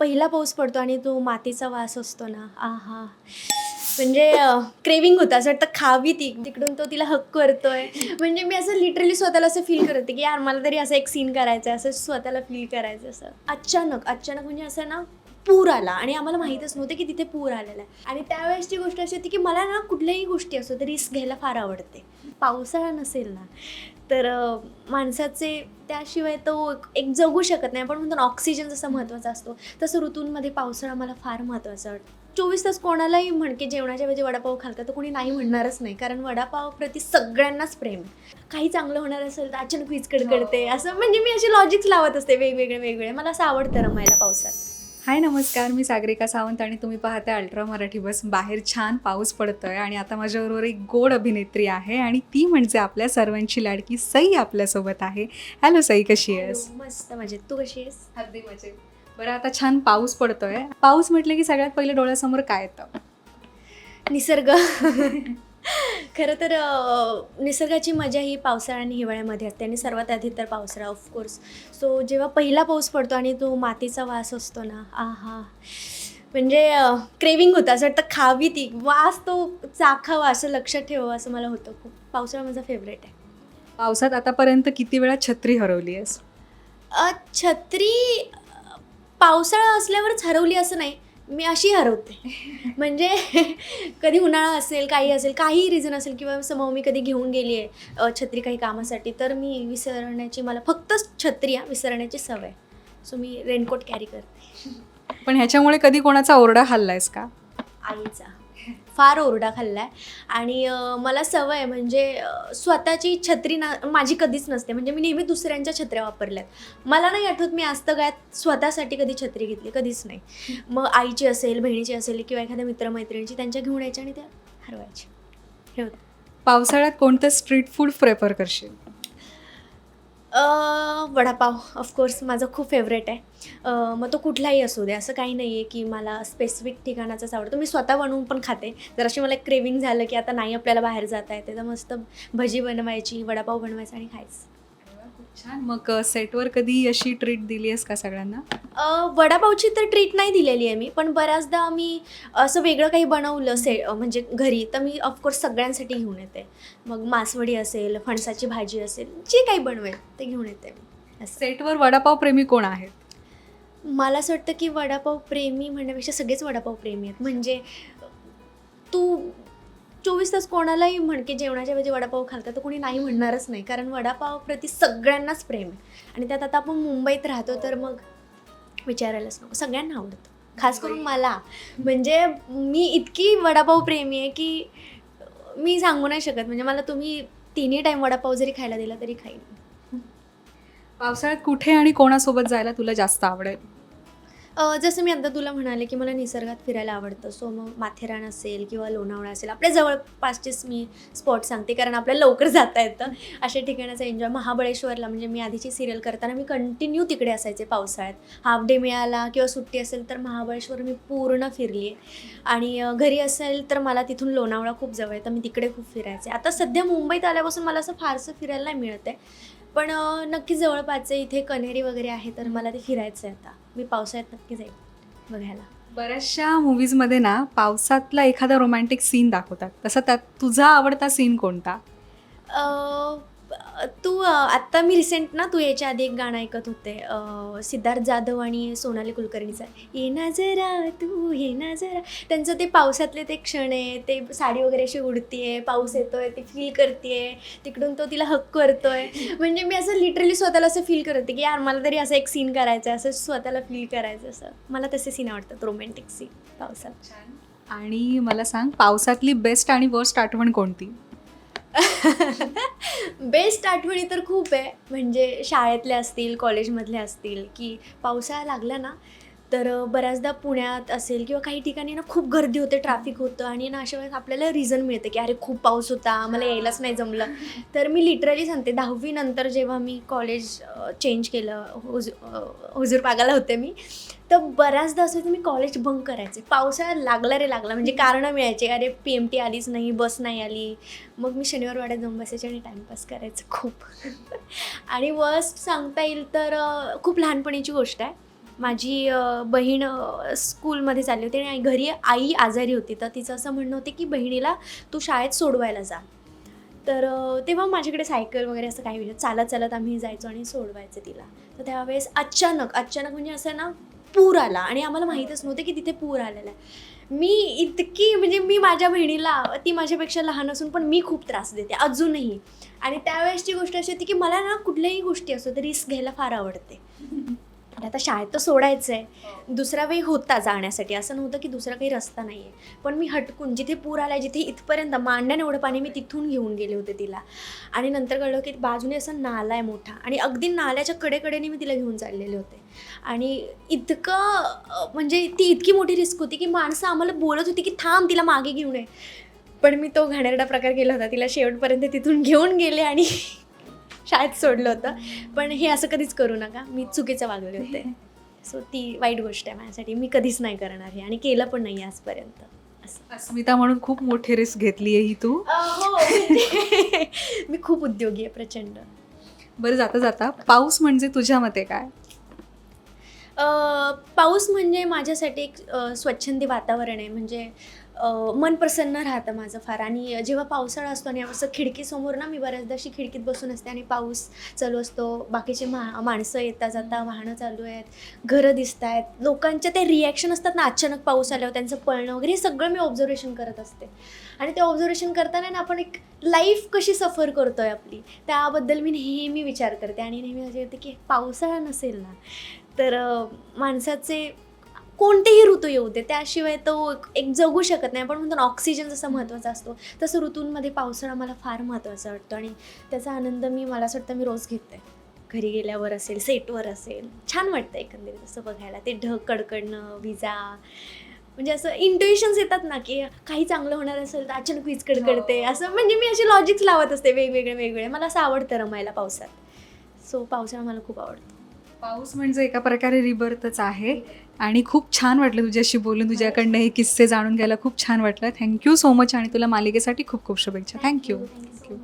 पहिला पाऊस पडतो आणि तो मातीचा वास असतो ना. आहा. म्हणजे क्रेविंग होतं. असं वाटतं खावी ती. तिकडून तो तिला हक करतोय. म्हणजे मी असं लिटरली स्वतःला असं फील करते की यार मला तरी असं एक सीन करायचं आहे. असं स्वतःला फील करायचं असं. अचानक अचानक म्हणजे असं ना पूर आला. आणि आम्हाला माहीतच नव्हतं की तिथे पूर आलेला आहे. आणि त्यावेळेसची गोष्ट अशी होती की मला ना कुठल्याही गोष्टी असो तर रिस्क घ्यायला फार आवडते. पावसाळा नसेल ना तर माणसाचे त्याशिवाय तो एक जगू शकत नाही. आपण म्हणतो ना ऑक्सिजन जसा महत्त्वाचा असतो तसं ऋतूंमध्ये पावसाळा मला फार महत्त्वाचा वाटतो. चोवीस तास कोणालाही म्हण की जेवणाच्या वेळी वडापाव खाल का तर कोणी नाही म्हणणारच नाही. कारण वडापाव प्रति सगळ्यांनाच प्रेम आहे. काही चांगलं होणार असेल तर अचानक वीज कडकडते. असं म्हणजे मी अशी लॉजिक्स लावत असते वेगवेगळे वेगवेगळे. मला असं आवडतं रमायला पावसात हाय नमस्कार. मी सागरिका सावंत आणि तुम्ही पाहते अल्ट्रा मराठी. बस बाहेर छान पाऊस पडतोय आणि आता माझ्याबरोबर एक गोड अभिनेत्री आहे आणि ती म्हणजे आपल्या सर्वांची लाडकी सई आपल्यासोबत आहे. हॅलो सई कशी आहेस? मस्त म्हणजे तू कशी आहेस? अगदी मजेत. बरं आता छान पाऊस पडतोय. पाऊस म्हटलं की सगळ्यात पहिले डोळ्यासमोर काय येतं? निसर्ग. खरं तर निसर्गाची मजा ही पावसाळा आणि हिवाळ्यामध्ये असते आणि सर्वात आधी तर पावसाळा ऑफकोर्स सो जेव्हा पहिला पाऊस पडतो आणि तो मातीचा वास असतो ना आहा. म्हणजे क्रेविंग होतं. असं वाटतं खावी ती. वास तो चाखावा असं लक्षात ठेवावं असं मला होतं. खूप पावसाळा माझा फेवरेट आहे. पावसात आतापर्यंत किती वेळा छत्री हरवली आहेस? छत्री पावसाळा असल्यावरच हरवली असं नाही. मी अशी हरवते. म्हणजे कधी उन्हाळा असेल काही असेल काही रिझन असेल किंवा समोर मी कधी घेऊन गेली आहे छत्री काही कामासाठी तर मी विसरण्याची मला फक्त छत्री विसरण्याची सवय सो मी रेनकोट कॅरी करते. पण ह्याच्यामुळे कधी कोणाचा ओरडा खाल्लायस का? आईचा. फार ओरडा खाल्लाय. आणि मला सवय आहे म्हणजे स्वतःची छत्री ना माझी कधीच नसते. म्हणजे मी नेहमी दुसऱ्यांच्या छत्र्या वापरल्यात. मला नाही आठवत मी आजतगायत स्वतःसाठी कधी छत्री घेतली कधीच नाही. मग आईची असेल बहिणीची असेल किंवा एखाद्या मित्रमैत्रिणीची त्यांच्या घेऊन यायच्या आणि त्या हरवायच्या. हे होतं. पावसाळ्यात कोणतं स्ट्रीट फूड प्रेफर करशील? वडापाव ऑफकोर्स माझं खूप फेवरेट आहे. मग तो कुठलाही असू दे असं काही नाही आहे की मला स्पेसिफिक ठिकाणाचाच आवडतो. मी स्वतः बनवून पण खाते. जर अशी मला क्रेविंग झालं की आता नाही आपल्याला बाहेर जाता येते तर मस्त भजी बनवायची वडापाव बनवायचा आणि खायचं. छान. मग सेटवर कधी अशी ट्रीट दिली आहेस का सगळ्यांना? अ, वडापावची तर ट्रीट नाही दिलेली आहे मी पण बऱ्याचदा मी असं वेगळं काही बनवलं से अ, म्हणजे घरी तर मी ऑफकोर्स सगळ्यांसाठी घेऊन येते. मग मासवडी असेल फणसाची भाजी असेल जे काही बनवेल ते घेऊन येते मी. असं. सेटवर वडापाव प्रेमी कोण आहेत? मला असं वाटतं की वडापाव प्रेमी म्हणण्यापेक्षा सगळेच वडापाव प्रेमी आहेत. म्हणजे तू चोवीस तास कोणालाही म्हण की जेवणाच्या वेळी वडापाव खाल का तर कोणी नाही म्हणणारच नाही. कारण वडापाव प्रति सगळ्यांनाच प्रेम आहे. आणि त्यात आता आपण मुंबईत राहतो तर मग विचारायलाच नको. सगळ्यांना आवडतं. खास करून मला. म्हणजे मी इतकी वडापाव प्रेमी आहे की मी सांगू नाही शकत. म्हणजे मला तुम्ही तिन्ही टाईम वडापाव जरी खायला दिला तरी खाईन पावसाळ्यात कुठे आणि कोणासोबत जायला तुला जास्त आवडेल? जसं मी आता तुला म्हणाले की मला निसर्गात फिरायला आवडतं. सो मग माथेरान असेल किंवा लोणावळा असेल आपल्या जवळपासचेच मी स्पॉट सांगते कारण आपल्याला लवकर जाता येतं. अशा ठिकाणाचा एन्जॉय महाबळेश्वरला म्हणजे मी आधीची सिरियल करताना मी कंटिन्यू तिकडे असायचे पावसाळ्यात. हाफ डे मिळाला किंवा सुट्टी असेल तर महाबळेश्वर मी पूर्ण फिरली आहे आणि घरी असेल तर मला तिथून लोणावळा खूप जवळ आहे तर मी तिकडे खूप फिरायचे. आता सध्या मुंबईत आल्यापासून मला असं फारसं फिरायला नाही मिळत आहे पण नक्की जवळपासचे इथे कन्हेरी वगैरे आहे तर मला ते फिरायचं आहे आता. मी पावसाळ्यात नक्की जाईल बघायला. बऱ्याचशा मूवीजमध्ये ना पावसातला एखादा रोमॅन्टिक सीन दाखवतात. तसं त्यात तुझा आवडता सीन कोणता? अ, तू आत्ता मी रिसेंट ना तू याच्या आधी एक गाणं ऐकत होते सिद्धार्थ जाधव आणि सोनाली कुलकर्णीचं. ये ना जरा तू ये ना जरा. त्यांचं ते पावसातले ते क्षण आहे ते साडी वगैरे अशी उडतीये पाऊस येतोय ते फील करते तिकडून तो तिला हक करतोय. म्हणजे मी असं लिटरली स्वतःला असं फील करते की यार मला तरी असं एक सीन करायचं आहे असं स्वतःला फील करायचं असं. मला तसे सीन आवडतात रोमॅन्टिक सीन पावसात. आणि मला सांग पावसातली बेस्ट आणि वर्स्ट आठवण कोणती? बेस्ट आठवणी तर खूप आहे. म्हणजे शाळेतल्या असतील कॉलेजमधल्या असतील की पावसाळा लागला ना तर बऱ्याचदा पुण्यात असेल किंवा काही ठिकाणी ना खूप गर्दी होते ट्रॅफिक होतं आणि ना अशा वेळेस आपल्याला रिझन मिळतं की अरे खूप पाऊस होता मला यायलाच नाही जमलं. तर मी लिटरली सांगते दहावी नंतर जेव्हा मी कॉलेज चेंज केलं हुज अ, हुजूर पागाला होते मी तर बऱ्याचदा असं होतं मी कॉलेज बंक करायचे पावसाळा लागला रे लागला म्हणजे कारणं मिळायचे अरे पी एम टी आलीच नाही बस नाही आली. मग मी शनिवार वाड्यात जाऊन बसायचे आणि टाईमपास करायचं खूप. आणि वर्स्ट सांगता येईल तर खूप लहानपणीची गोष्ट आहे. माझी बहीण स्कूलमध्ये चालली होती आणि घरी आई आजारी होती. तर तिचं असं म्हणणं होते की बहिणीला तू शाळेत सोडवायला जा. तर तेव्हा माझ्याकडे सायकल वगैरे असं काही विचार चालत चालत आम्ही जायचो आणि सोडवायचं तिला. तर त्यावेळेस अचानक अचानक म्हणजे असं ना पूर आला. आणि आम्हाला माहीतच नव्हतं की तिथे पूर आलेला आहे. मी इतकी म्हणजे मी माझ्या बहिणीला ती माझ्यापेक्षा लहान असून पण मी खूप त्रास देते अजूनही. आणि त्यावेळेसची गोष्ट अशी होती की मला ना कुठल्याही गोष्टी असो तर रिस्क घ्यायला फार आवडते. आणि आता शाळेत तर सोडायचं आहे दुसरा वेळ होता जाण्यासाठी. असं नव्हतं की दुसरा काही रस्ता नाही आहे पण मी हटकून जिथे पूर आला जिथे इथपर्यंत मांड्याने एवढं पाणी मी तिथून घेऊन गेले होते तिला. आणि नंतर कळलं की बाजूने असं नाला आहे मोठा. आणि अगदी नाल्याच्या कडेकडेने मी तिला घेऊन चाललेले होते. आणि इतकं म्हणजे ती इतकी मोठी रिस्क होती की माणसं आम्हाला बोलत होती की थांब तिला मागे घेऊन ये. पण मी तो घाणेरडा प्रकार केला होता. तिला शेवटपर्यंत तिथून घेऊन गेले आणि शाळेत सोडलं होतं. पण हे असं कधीच करू नका. मी चुकीचं वागले होते. सो ती वाईट गोष्ट आहे माझ्यासाठी. मी कधीच नाही करणार हे. आणि केलं पण नाही आजपर्यंत. असं. अस्मिता म्हणून खूप मोठी रिस्क घेतली आहे ही तू. हो. मी खूप उद्योगी आहे प्रचंड. बरं जाता जाता. पाऊस म्हणजे तुझ्या मते काय? पाऊस म्हणजे माझ्यासाठी एक स्वच्छंदी वातावरण आहे. म्हणजे मन प्रसन्न राहतं माझं फार. आणि जेव्हा पावसाळा असतो आणि असं खिडकीसमोर ना मी बऱ्याचदा अशी खिडकीत बसून असते आणि पाऊस चालू असतो बाकीचे मा माणसं येता जाता वाहनं चालू आहेत घरं दिसत आहेत लोकांचे ते रिॲक्शन असतात ना अचानक पाऊस आल्यावर त्यांचं पळणं वगैरे हे सगळं मी ऑब्झर्वेशन करत असते. आणि ते ऑब्झर्वेशन करताना ना आपण एक लाईफ कशी सफर करतोय आपली त्याबद्दल मी नेहमी विचार करते. आणि नेहमी असे होते की पावसाळा नसेल ना तर माणसाचे कोणतेही ऋतू येऊ दे त्याशिवाय तो एक जगू शकत नाही. आपण म्हणतो ना ऑक्सिजन जसा महत्त्वाचा असतो तसं ऋतूंमध्ये पावसाळा मला फार महत्त्वाचा वाटतो आणि त्याचा आनंद मी मला असं वाटतं मी रोज घेते. घरी गेल्यावर असेल सेटवर असेल छान वाटतं एकंदरीत असं बघायला. ते ढग कडकडणं विजा म्हणजे असं इंट्युएशन्स येतात ना की काही चांगलं होणार असेल तर अचानक वीज कडकडते. असं म्हणजे मी अशी लॉजिक्स लावत असते वेगवेगळे वेगवेगळे. मला असं आवडतं रमायला पावसात. सो पावसाळा मला खूप आवडतो. पाऊस म्हणजे एका प्रकारे रिबर्थच आहे. आणि खूप छान वाटलं तुझ्याशी बोलून तुझ्याकडनं हे किस्से जाणून घ्यायला खूप छान वाटलं. थँक्यू सो मच आणि तुला मालिकेसाठी खूप खूप शुभेच्छा. Thank you thank you.